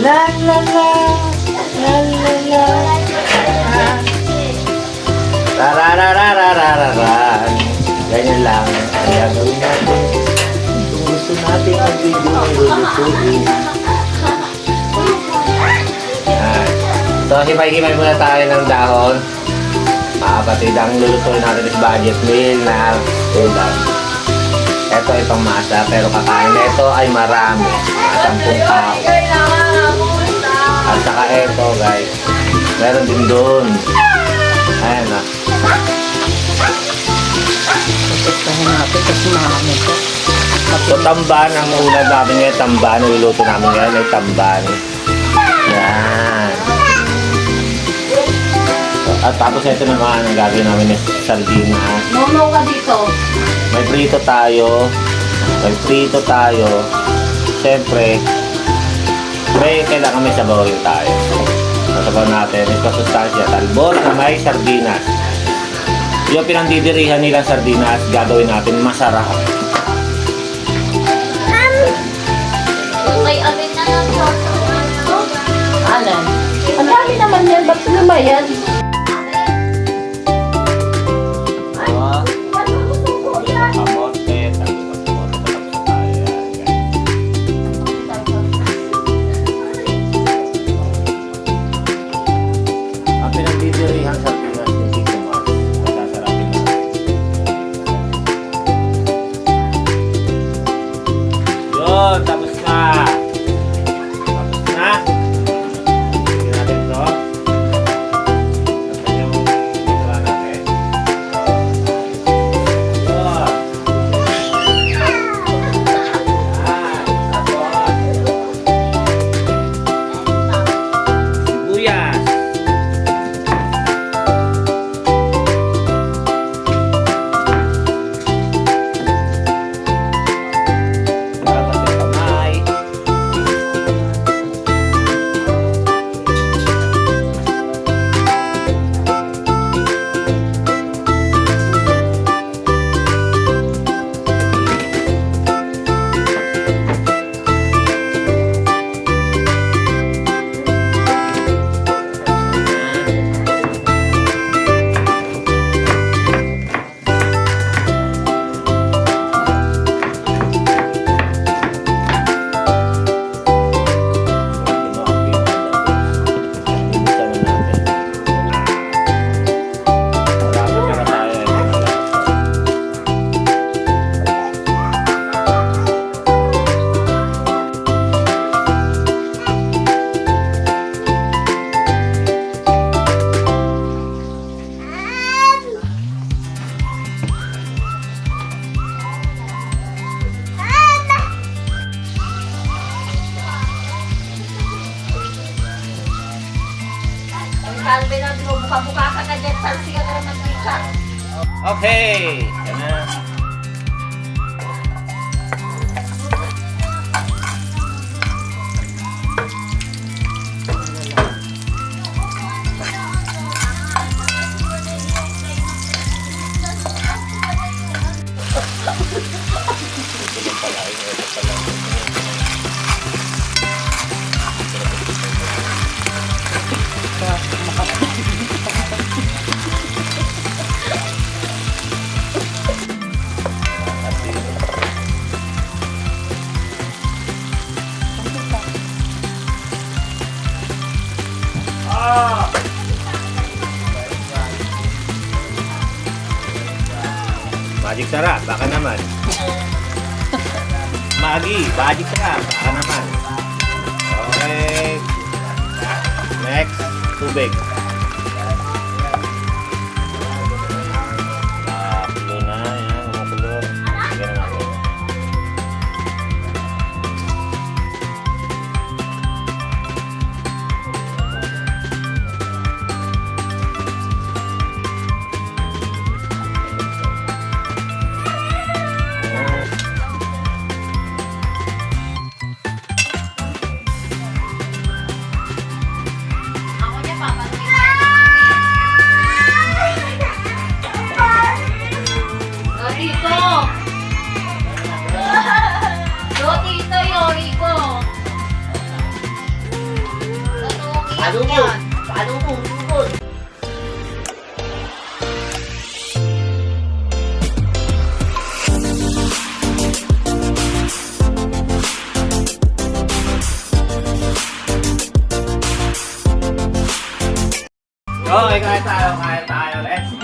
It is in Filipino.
La la la. La la la. Tarararararararan. Ganyan lang. Kaya gawin natin. Kung gusto natin ang video ay lulutuin. So, himay-himay muna tayo ng dahon. Mga kapatid, ang lulutuin natin is budget meal na ulam. Ito ay pangmasa, pero kakain na ito ay marami. Sampung tao. At saka ito, guys. Meron din doon. Ayan na. Gustuhin natin kasi marami to. So, tamban ang ulam namin ngayon. Tamban. Ang luluto namin ngayon ay tamban. Yan. At tapos ito naman, ang gagawin namin is sardinas. Momo ka dito. May prito tayo. May prito tayo. Siyempre, may kailangan may sabaw rin tayo. Sasabaw natin. Ito sustansya. Talbos na may sardinas. Yung pinandidirihan nilang sardinas, gagawin natin masarap. May amin na lang po. Alan. Ang dami naman yan. Ba't lima kalbe na binubuka-buka ka ka dyan. Salsi ka ka naman. Okay. Yan na. Magic sarap, baka naman. Magi, magic sarap, baka naman. Okay. Next, tubig. oi guys